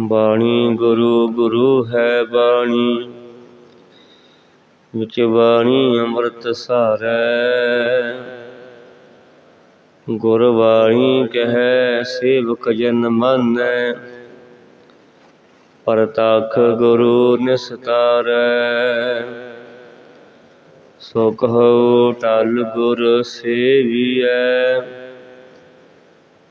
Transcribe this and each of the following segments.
ਬਾਣੀ ਗੁਰੂ ਗੁਰੂ ਹੈ ਬਾਣੀ। ਵਿੱਚ ਬਾਣੀ ਅੰਮ੍ਰਿਤ ਸਾਰੈ। ਗੁਰ ਬਾਣੀ ਕਹੈ, ਸੇਵਕ ਜਨ ਮਾਨੈ। ਪਰਤਖ ਗੁਰੂ ਨਿਸਤਾਰੈ। ਸੋ ਕਹੋ ਟਲ ਗੁਰ ਸੇਵੀਐ।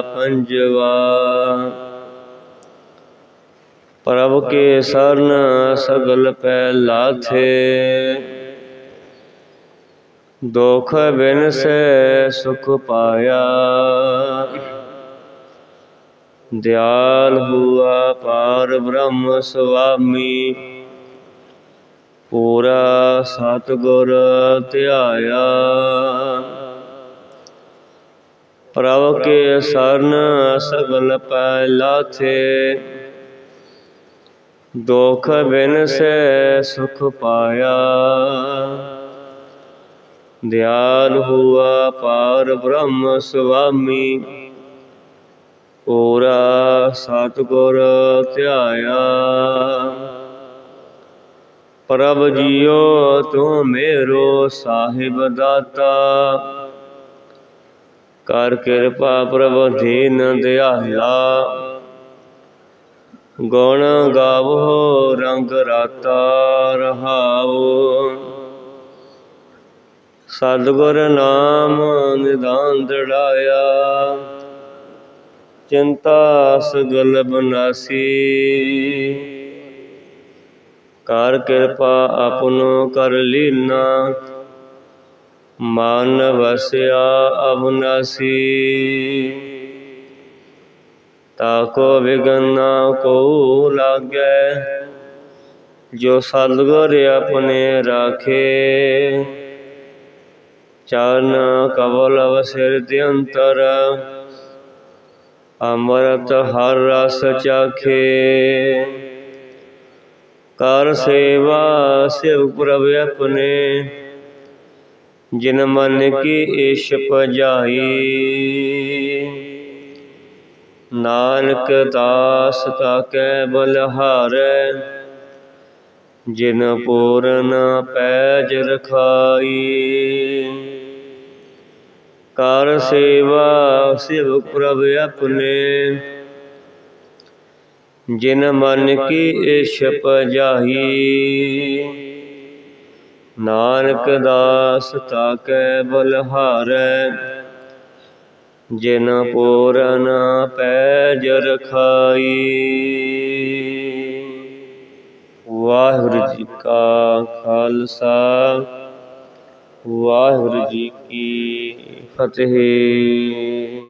ਪੰਜਵਾ। ਪ੍ਰਭ ਕੇ ਸਰਨ ਸਗਲ ਪੈ ਲਾਥੇ। ਦੁਖ ਬਿਨ ਸੇ ਸੁਖ ਪਾਇਆ। ਦਿਆਲ ਹੁਆ ਪਾਰ ਬ੍ਰਹਮ ਸੁਆਮੀ। ਪੂਰਾ ਸਤਗੁਰ ਧਿਆਇਆ। ਪ੍ਰਭ ਕੇ ਸਰਨ ਸਗਲ ਪਹਿਲਾ ਥੇ। ਦੁਖ ਬਿਨ ਸੇ ਸੁਖ ਪਾਇਆ। ਦਿਆਲ ਹੁਆ ਪਾਰ ਬ੍ਰਹਮ ਸੁਆਮੀ। ਪੂਰਾ ਸਤਗੁਰ ਧਿਆਇਆ। ਪ੍ਰਭ ਜੀਓ ਤੂੰ ਮੇਰੋ ਸਾਹਿਬ ਦਾਤਾ। ਕਰ ਕਿਰਪਾ ਪ੍ਰਭ ਦੀਨ ਦਿਆਲਾ। ਗੁਣ ਗਾਵੋ, ਰੰਗ ਰਾਤਾ ਰਹਾਓ। ਸਤਿਗੁਰ ਨਾਮ ਨਿਦਾਨ ਦੜਾਇਆ ਚਿੰਤਾ ਸਗਲ ਬਨਾਸੀ ਕਰ ਕਿਰਪਾ ਆਪਨੋ ਕਰ ਲੀਨਾ। ਮਨ ਵਸਿਆ ਅਵਨਾਸੀ ਤਾਕੋ ਵਿਗਨਾ ਕੋ ਲਾਗੈ, ਜੋ ਸਤਿਗੁਰ ਆਪਣੇ ਰਾਖੇ। ਚਰਨ ਕਵਲ ਵਸਿਰ ਦੇ ਅੰਤਰ, ਅੰਮ੍ਰਿਤ ਹਰ ਰਸ ਚਾਖੇ। ਕਰ ਸੇਵਾ ਸਿਵ ਪ੍ਰਭ ਆਪਣੇ। ਜਿਨ ਮਨ ਕੀ ਈਸ਼ ਪਜਾਈ ਨਾਨਕ ਦਾਸ ਤਾਕੈ ਬਲਹਾਰੈ, ਜਿਨ ਪੂਰਨ ਪੈਜ ਰਖਾਈ। ਕਰ ਸੇਵਾ ਸਿਵ ਪ੍ਰਭ ਆਪਣੇ, ਜਿਨ ਮਨ ਕੀ ਈਸ਼ ਪਜਾਈ ਨਾਨਕ ਦਾਸ ਤਾਕੈ ਬਲਹਾਰੈ ਜਿਨ ਪੂਰਨ ਪੈਜ ਰਖਾਈ ਵਾਹਿਗੁਰੂ ਜੀ ਕਾ ਖਾਲਸਾ, ਵਾਹਿਗੁਰੂ ਜੀ ਕੀ ਫਤਿਹ।